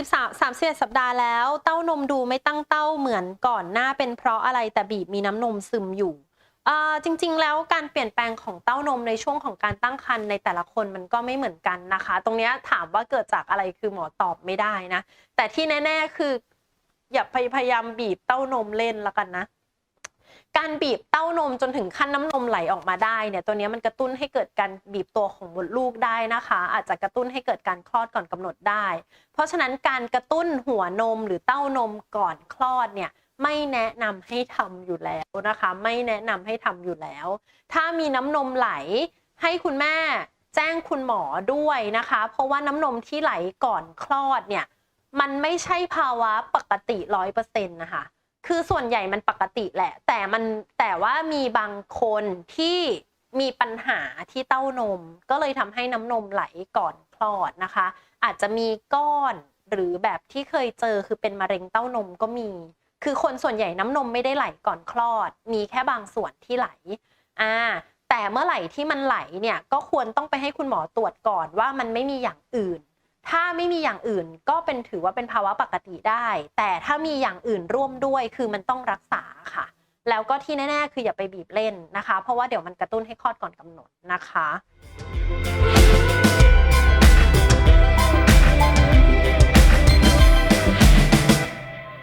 13 31สัปดาห์แล้ว เต้านมดูไม่ตั้งเต้าเหมือนก่อนหน้าเป็นเพราะอะไรแต่บีบมีน้ำนมซึมอยู่อ่าจริงๆ แล้วการเปลี่ยนแปลงของเต้านมในช่วงของการตั้งครรภ์ในแต่ละคนมันก็ไม่เหมือนกันนะคะ ตรงนี้ถามว่าเกิดจากอะไรคือหมอตอบไม่ได้นะ แต่ที่แน่ ๆ คือ อย่าพยพยายามบีบเต้านมเล่นแล้วกันนะ การบีบเต้านมจนถึงขั้นน้ำนมไหลออกมาได้เนี่ยตัวนี้มันกระตุ้นให้เกิดการบีบตัวของมดลูกได้นะคะ อาจจะกระตุ้นให้เกิดการคลอดก่อนกำหนดได้ เพราะฉะนั้นการกระตุ้นหัวนมหรือเต้านมก่อนคลอดเนี่ยไม่แนะนำให้ทำอยู่แล้วนะคะ ไม่แนะนำให้ทำอยู่แล้ว ถ้ามีน้ำนมไหลให้คุณแม่แจ้งคุณหมอด้วยนะคะ เพราะว่าน้ำนมที่ไหลก่อนคลอดเนี่ยมันไม่ใช่ภาวะปกติร้อยเปอร์เซ็นต์นะคะ คือส่วนใหญ่มันปกติแหละ แต่มันแต่ว่ามีบางคนที่มีปัญหาที่เต้านม ก็เลยทำให้น้ำนมไหลก่อนคลอดนะคะ อาจจะมีก้อนหรือแบบที่เคยเจอคือเป็นมะเร็งเต้านมก็มี คือคนส่วนใหญ่น้ำนมไม่ได้ไหลก่อนคลอด มีแค่บางส่วนที่ไหลอ่าแต่เมื่อไหร่ที่มันไหลเนี่ยก็ควรต้องไปให้คุณหมอตรวจก่อนว่ามันไม่มีอย่างอื่น ถ้าไม่มีอย่างอื่นก็เป็นถือว่าเป็นภาวะปกติได้ แต่ถ้ามีอย่างอื่นร่วมด้วยคือมันต้องรักษาค่ะ แล้วก็ที่แน่ ๆ คืออย่าไปบีบเล่นนะคะ เพราะว่าเดี๋ยวมันกระตุ้นให้คลอดก่อนกำหนดนะคะ